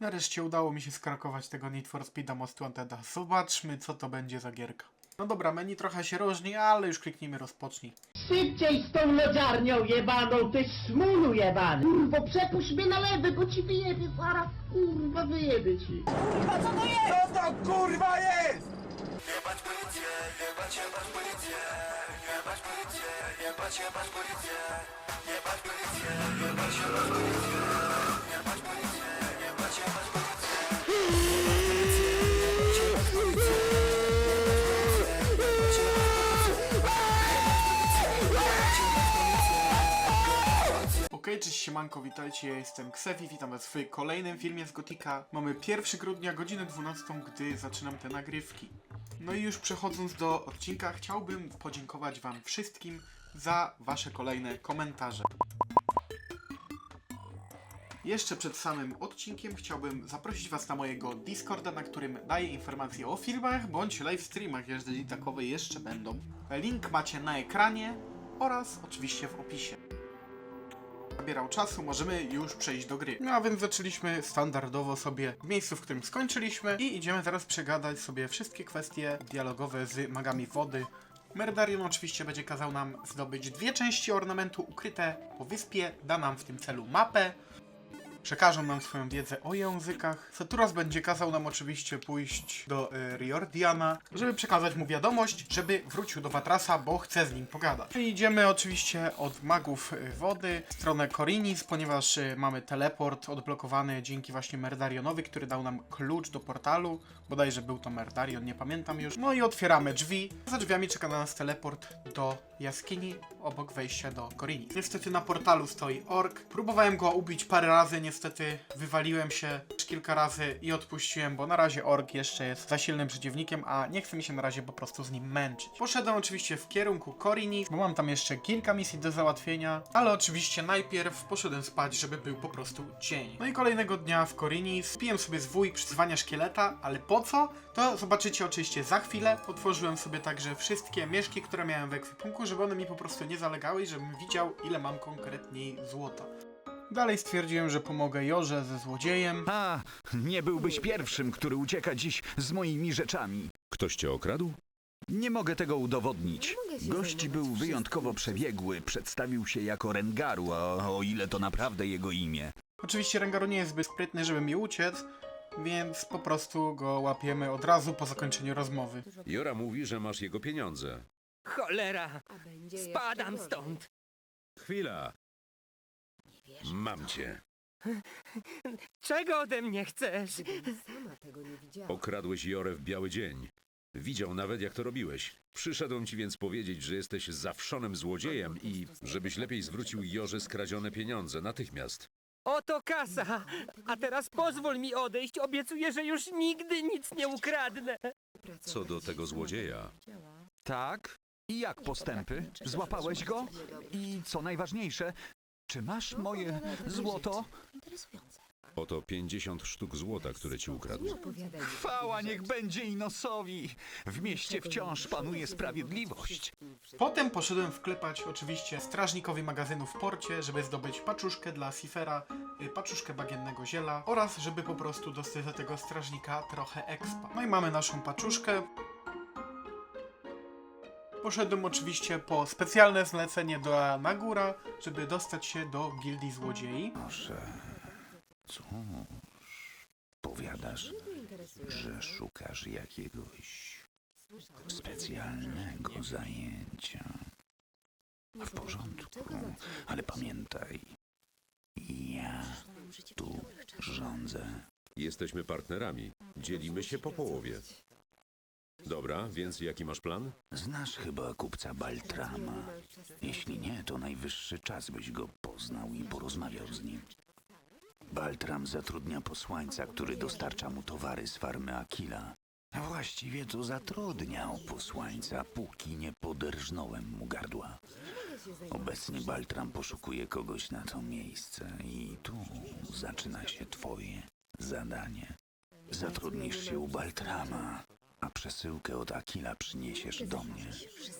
Nareszcie udało mi się skrakować tego Need for Speeda Most Wanteda. Zobaczmy, co to będzie za gierka. No dobra, menu trochę się różni, ale już kliknijmy rozpocznij. Szybciej z tą lodziarnią jebaną, ty szmulu jebany! Kurwo, przepuść mnie na lewy, bo ci wyjebie zaraz, kurwa, wyjebie ci! Cześć siemanko, witajcie, ja jestem Ksefi, witam was w kolejnym filmie z Gotika. Mamy 1 grudnia, godzinę 12, gdy zaczynam te nagrywki. No i już przechodząc do odcinka, chciałbym podziękować wam wszystkim za wasze kolejne komentarze. Jeszcze przed samym odcinkiem chciałbym zaprosić Was na mojego Discorda, na którym daję informacje o filmach bądź live streamach, jeżeli takowe jeszcze będą. Link macie na ekranie oraz oczywiście w opisie zabierał czasu, możemy już przejść do gry. No a więc zaczęliśmy standardowo sobie w miejscu, w którym skończyliśmy i idziemy teraz przegadać sobie wszystkie kwestie dialogowe z magami wody. Merdarion oczywiście będzie kazał nam zdobyć dwie części ornamentu ukryte po wyspie, da nam w tym celu mapę, przekażą nam swoją wiedzę o językach. Saturas będzie kazał nam oczywiście pójść do y, Riordiana, żeby przekazać mu wiadomość, żeby wrócił do Watrasa, bo chce z nim pogadać. I idziemy oczywiście od magów y, wody w stronę Korinis, ponieważ y, mamy teleport odblokowany dzięki właśnie Merdarionowi, który dał nam klucz do portalu. Bodajże był to Merdarion, nie pamiętam już. No i otwieramy drzwi. Za drzwiami czeka na nas teleport do jaskini obok wejścia do Korinis. Niestety na portalu stoi ork. Próbowałem go ubić parę razy, niestety wywaliłem się kilka razy i odpuściłem, bo na razie ork jeszcze jest za silnym przeciwnikiem, a nie chce mi się na razie po prostu z nim męczyć. Poszedłem oczywiście w kierunku Korinis, bo mam tam jeszcze kilka misji do załatwienia, ale oczywiście najpierw poszedłem spać, żeby był po prostu dzień. No i kolejnego dnia w Korinis piłem sobie zwój przyzwania szkieleta, ale po co? To zobaczycie oczywiście za chwilę. Otworzyłem sobie także wszystkie mieszki, które miałem w ekwipunku, żeby one mi po prostu nie zalegały i żebym widział, ile mam konkretniej złota. Dalej stwierdziłem, że pomogę Jorze ze złodziejem. A, nie byłbyś pierwszym, który ucieka dziś z moimi rzeczami. Ktoś cię okradł? Nie mogę tego udowodnić. mogę się Gość zajmować był wszystkim, wyjątkowo przebiegły, przedstawił się jako Rengaru, a o ile to naprawdę jego imię. Oczywiście Rengaru nie jest zbyt sprytny, żeby mi uciec, więc po prostu go łapiemy od razu po zakończeniu rozmowy. Jora mówi, że masz jego pieniądze. A Cholera! jeszcze Spadam gorzej. stąd! Chwila, mam cię. Czego ode mnie chcesz? Gdybym sama tego nie widziała. Okradłeś Jorę w biały dzień. Widział nawet, jak to robiłeś. Przyszedłem ci więc powiedzieć, że jesteś zawszonym złodziejem i żebyś lepiej zwrócił Jorze skradzione pieniądze natychmiast. Oto kasa! A teraz pozwól mi odejść, obiecuję, że już nigdy nic nie ukradnę! Co do tego złodzieja, Tak? I jak postępy? Złapałeś go? I co najważniejsze, czy masz moje złoto? Interesujące. oto 50 sztuk złota, które ci ukradł. Opowiadaj Chwała niech będzie Inosowi! W mieście wciąż panuje sprawiedliwość. Potem poszedłem wklepać oczywiście strażnikowi magazynu w porcie, żeby zdobyć paczuszkę dla Sifera, y, paczuszkę bagiennego ziela oraz żeby po prostu dostać za tego strażnika trochę expa. No i mamy naszą paczuszkę. Poszedłem oczywiście po specjalne zlecenie do Nagura, żeby dostać się do gildii złodziei. Proszę, cóż, powiadasz, że szukasz jakiegoś specjalnego zajęcia. W porządku, ale pamiętaj, ja tu rządzę. Jesteśmy partnerami. Dzielimy się po połowie. Dobra, więc jaki masz plan? Znasz chyba kupca Baltrama. Jeśli nie, to najwyższy czas, byś go poznał i porozmawiał z nim. Baltram zatrudnia posłańca, który dostarcza mu towary z farmy Akila. Właściwie to zatrudniał posłańca, póki nie poderżnąłem mu gardła. Obecnie Baltram poszukuje kogoś na to miejsce i tu zaczyna się twoje zadanie. Zatrudnisz się u Baltrama, a przesyłkę od Akila przyniesiesz do mnie.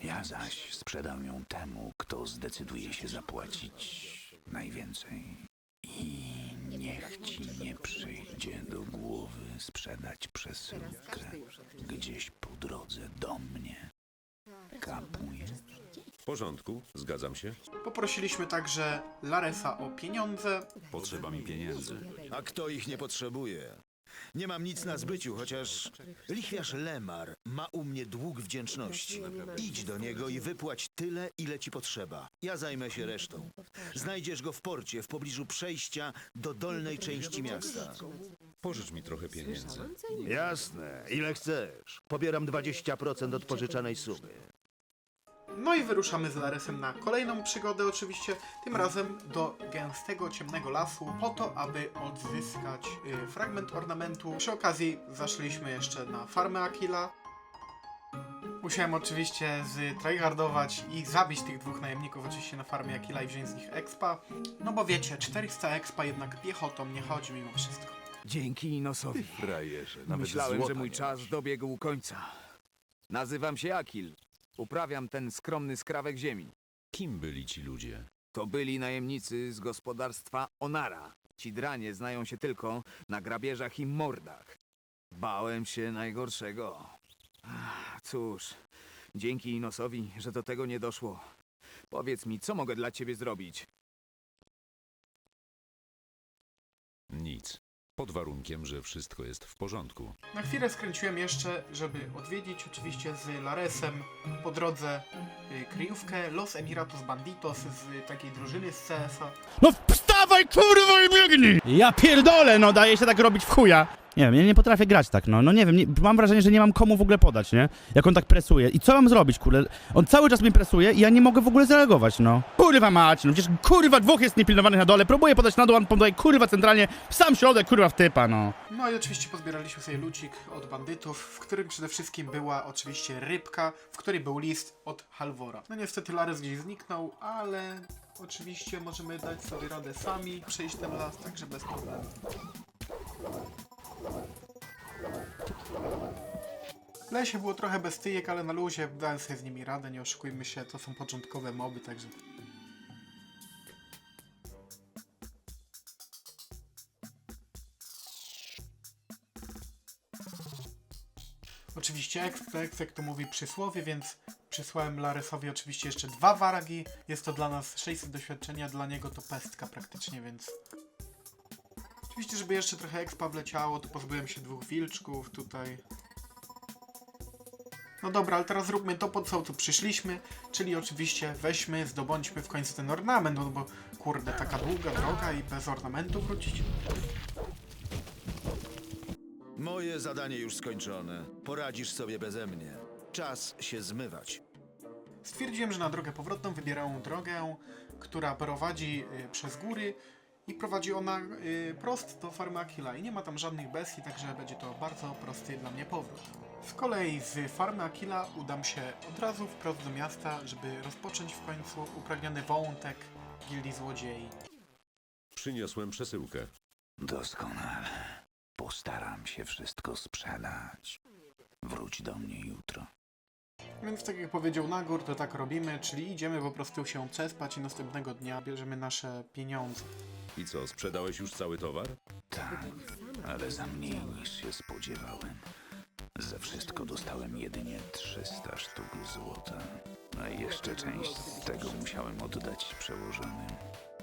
Ja zaś sprzedam ją temu, kto zdecyduje się zapłacić najwięcej. I Niech ci nie przyjdzie do głowy sprzedać przesyłkę gdzieś po drodze do mnie. Kapuje? W porządku, zgadzam się. Poprosiliśmy także Laresa o pieniądze. Potrzeba mi pieniędzy. A kto ich nie potrzebuje? Nie mam nic na zbyciu, chociaż lichwiarz Lemar ma u mnie dług wdzięczności. Idź do niego i wypłać tyle, ile ci potrzeba. Ja zajmę się resztą. Znajdziesz go w porcie, w pobliżu przejścia do dolnej części miasta. Pożycz mi trochę pieniędzy. Jasne, ile chcesz. Pobieram 20% od pożyczanej sumy. No i wyruszamy z Laresem na kolejną przygodę oczywiście, tym razem do gęstego, ciemnego lasu, po to, aby odzyskać y, fragment ornamentu. Przy okazji zaszliśmy jeszcze na farmę Akila. Musiałem oczywiście ztryhardować i zabić tych dwóch najemników oczywiście na farmie Akila i wziąć z nich expa. No bo wiecie, 400 expa jednak piechotą nie chodzi mimo wszystko. Dzięki Inosowi. Frajerze, nawet Myślałem, złota że mój nie czas dobiegł końca. Nazywam się Akil. Uprawiam ten skromny skrawek ziemi. Kim byli ci ludzie? To byli najemnicy z gospodarstwa Onara. Ci dranie znają się tylko na grabieżach i mordach. Bałem się najgorszego. Ach, Cóż, dzięki Inosowi, że do tego nie doszło. Powiedz mi, co mogę dla ciebie zrobić? Nic. Pod warunkiem, że wszystko jest w porządku. Na chwilę skręciłem jeszcze, żeby odwiedzić oczywiście z Laresem po drodze y, kryjówkę Los Emiratos Banditos z takiej drużyny z CS-a. No wstawaj kurwa i biegnij! Ja pierdolę, no daje się tak robić w chuja. Nie wiem, ja nie potrafię grać tak, no, no nie wiem, nie, mam wrażenie, że nie mam komu w ogóle podać, nie? Jak on tak presuje. I co mam zrobić, kurde? On cały czas mnie presuje i ja nie mogę w ogóle zareagować, no. Kurwa mać, no przecież kurwa dwóch jest niepilnowanych na dole, próbuję podać na dół, a on podaje kurwa centralnie w sam środek, kurwa w typa, no. No i oczywiście pozbieraliśmy sobie lucik od bandytów, w którym przede wszystkim była oczywiście rybka, w której był list od Halvora. No niestety Lares gdzieś zniknął, ale oczywiście możemy dać sobie radę sami, przejść ten las, także bez problemu. W lesie było trochę bestyjek, ale na luzie dałem sobie z nimi radę, nie oszukujmy się, to są początkowe moby, także... Oczywiście exp, jak to mówi przysłowie, więc przysłałem Laresowi oczywiście jeszcze dwa waragi. Jest to dla nas 600 doświadczenia, dla niego to pestka praktycznie, więc... Oczywiście, żeby jeszcze trochę expa wleciało, to pozbyłem się dwóch wilczków tutaj. No dobra, ale teraz zróbmy to, po co tu przyszliśmy, czyli oczywiście weźmy, zdobądźmy w końcu ten ornament, no bo kurde, taka długa droga i bez ornamentu wrócić. Moje zadanie już skończone. Poradzisz sobie beze mnie. Czas się zmywać. Stwierdziłem, że na drogę powrotną wybieram drogę, która prowadzi y, przez góry i prowadzi ona y, prost do farmy Akila i nie ma tam żadnych bestii, także będzie to bardzo prosty dla mnie powrót. Z kolei z farmy Akila udam się od razu wprost do miasta, żeby rozpocząć w końcu upragniony wątek Gildii Złodziei. Przyniosłem przesyłkę. Doskonale. Postaram się wszystko sprzedać. Wróć do mnie jutro. Więc tak jak powiedział Nagor, to tak robimy, czyli idziemy po prostu się przespać i następnego dnia bierzemy nasze pieniądze. I co, sprzedałeś już cały towar? Tak, ale za mniej niż się spodziewałem. Za wszystko dostałem jedynie 300 sztuk złota, a jeszcze część z tego musiałem oddać przełożonym.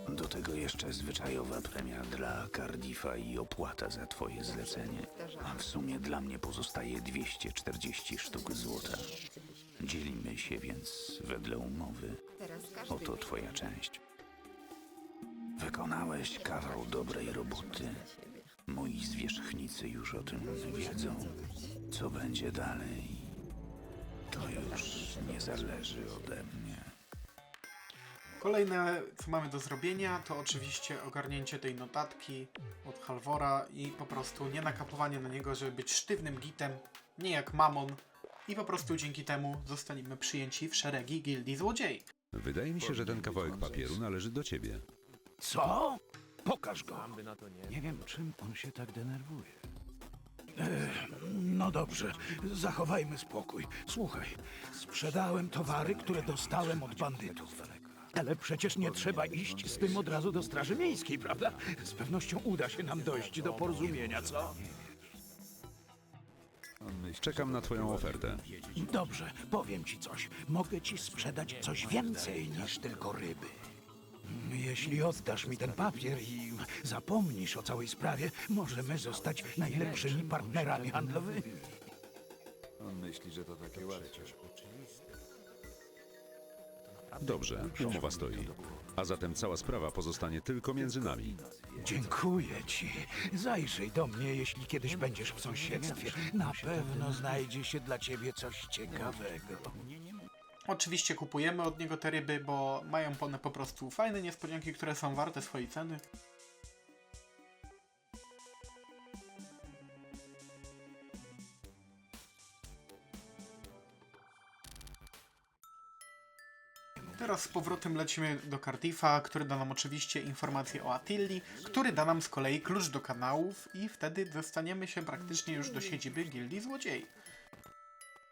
Do tego jeszcze zwyczajowa premia dla Cardiffa i opłata za twoje zlecenie. A w sumie dla mnie pozostaje 240 sztuk się więc wedle umowy. Oto twoja część. Wykonałeś kawał dobrej roboty. Moi zwierzchnicy już o tym wiedzą. Co będzie dalej, to już nie zależy ode mnie. Kolejne, co mamy do zrobienia, to oczywiście ogarnięcie tej notatki od Halvora i po prostu nie nakapowanie na niego, żeby być sztywnym gitem, nie jak Mamon. I po prostu dzięki temu zostaniemy przyjęci w szeregi Gildii Złodziei. Wydaje mi się, że ten kawałek papieru należy do ciebie. Co? Pokaż go. Nie wiem, czym on się tak denerwuje. No dobrze, zachowajmy spokój. Słuchaj, sprzedałem towary, które dostałem od bandytów. Ale przecież nie trzeba iść z tym od razu do Straży Miejskiej, prawda? Z pewnością uda się nam dojść do porozumienia, co? Czekam na twoją ofertę. Dobrze, powiem ci coś. Mogę ci sprzedać coś więcej niż tylko ryby. Jeśli oddasz mi ten papier i zapomnisz o całej sprawie, możemy zostać najlepszymi partnerami handlowymi. On myśli, że to takie łatwe. Dobrze, umowa stoi. A zatem cała sprawa pozostanie tylko między nami. Dziękuję ci. Zajrzyj do mnie, jeśli kiedyś będziesz w sąsiedztwie. Na pewno znajdzie się dla ciebie coś ciekawego. Oczywiście kupujemy od niego te ryby, bo mają one po prostu fajne niespodzianki, które są warte swojej ceny. Teraz z powrotem lecimy do Cardiffa, który da nam oczywiście informacje o Attilli, który da nam z kolei klucz do kanałów i wtedy dostaniemy się praktycznie już do siedziby Gildii Złodziei.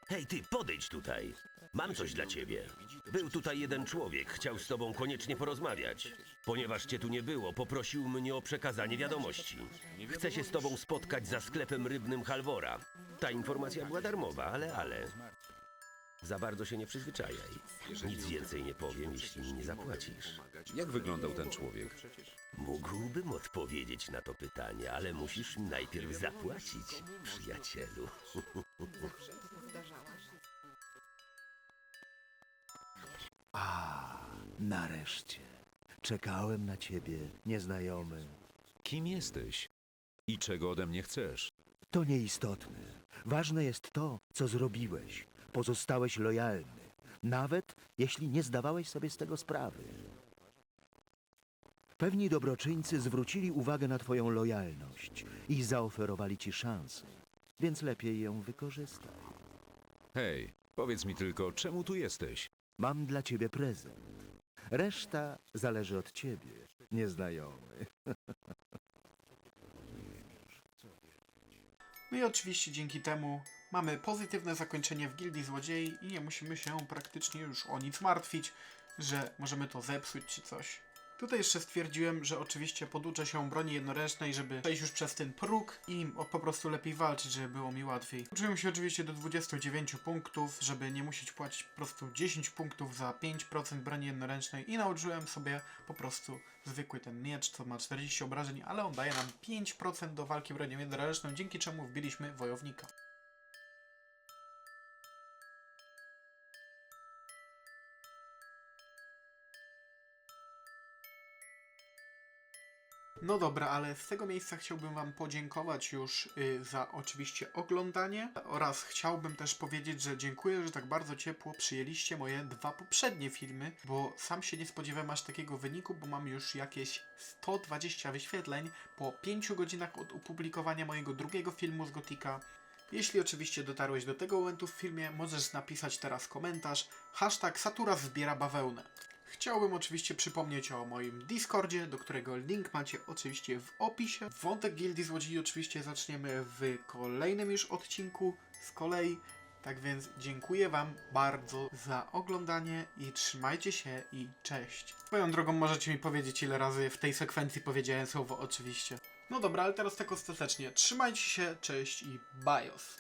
Hej, ty, podejdź tutaj. Mam coś dla ciebie. Był tutaj jeden człowiek, chciał z tobą koniecznie porozmawiać. Ponieważ cię tu nie było, poprosił mnie o przekazanie wiadomości. Chce się z tobą spotkać za sklepem rybnym Halvora. Ta informacja była darmowa, ale, ale... Za bardzo się nie przyzwyczajaj. Nic więcej nie powiem, jeśli mi nie zapłacisz. Jak wyglądał ten człowiek? Mógłbym odpowiedzieć na to pytanie, ale musisz mi najpierw zapłacić, przyjacielu. A, nareszcie. Czekałem na ciebie, nieznajomy. Kim jesteś? I czego ode mnie chcesz? To nieistotne. Ważne jest to, co zrobiłeś. Pozostałeś lojalny, nawet jeśli nie zdawałeś sobie z tego sprawy. Pewni dobroczyńcy zwrócili uwagę na twoją lojalność i zaoferowali ci szansę, więc lepiej ją wykorzystaj. Hej, powiedz mi tylko, czemu tu jesteś? Mam dla ciebie prezent. Reszta zależy od ciebie, nieznajomy. No i oczywiście dzięki temu mamy pozytywne zakończenie w Gildii Złodziei i nie musimy się praktycznie już o nic martwić, że możemy to zepsuć czy coś. Tutaj jeszcze stwierdziłem, że oczywiście poduczę się broni jednoręcznej, żeby przejść już przez ten próg i po prostu lepiej walczyć, żeby było mi łatwiej. Uczyłem się oczywiście do 29 punktów, żeby nie musieć płacić po prostu 10 punktów za 5% broni jednoręcznej i nauczyłem sobie po prostu zwykły ten miecz, co ma 40 obrażeń, ale on daje nam 5% do walki bronią jednoręczną, dzięki czemu wbiliśmy wojownika. No dobra, ale z tego miejsca chciałbym Wam podziękować już y, za oczywiście oglądanie oraz chciałbym też powiedzieć, że dziękuję, że tak bardzo ciepło przyjęliście moje dwa poprzednie filmy, bo sam się nie spodziewałem aż takiego wyniku, bo mam już jakieś 120 wyświetleń po 5 godzinach od opublikowania mojego drugiego filmu z Gotika. Jeśli oczywiście dotarłeś do tego momentu w filmie, możesz napisać teraz komentarz hashtag Saturas zbiera bawełnę. Chciałbym oczywiście przypomnieć o moim Discordzie, do którego link macie oczywiście w opisie. Wątek Gildii Złodziei oczywiście zaczniemy w kolejnym już odcinku z kolei. Tak więc dziękuję Wam bardzo za oglądanie i trzymajcie się i cześć. Swoją drogą możecie mi powiedzieć ile razy w tej sekwencji powiedziałem słowo oczywiście. No dobra, ale teraz tak ostatecznie. Trzymajcie się, cześć i bajos.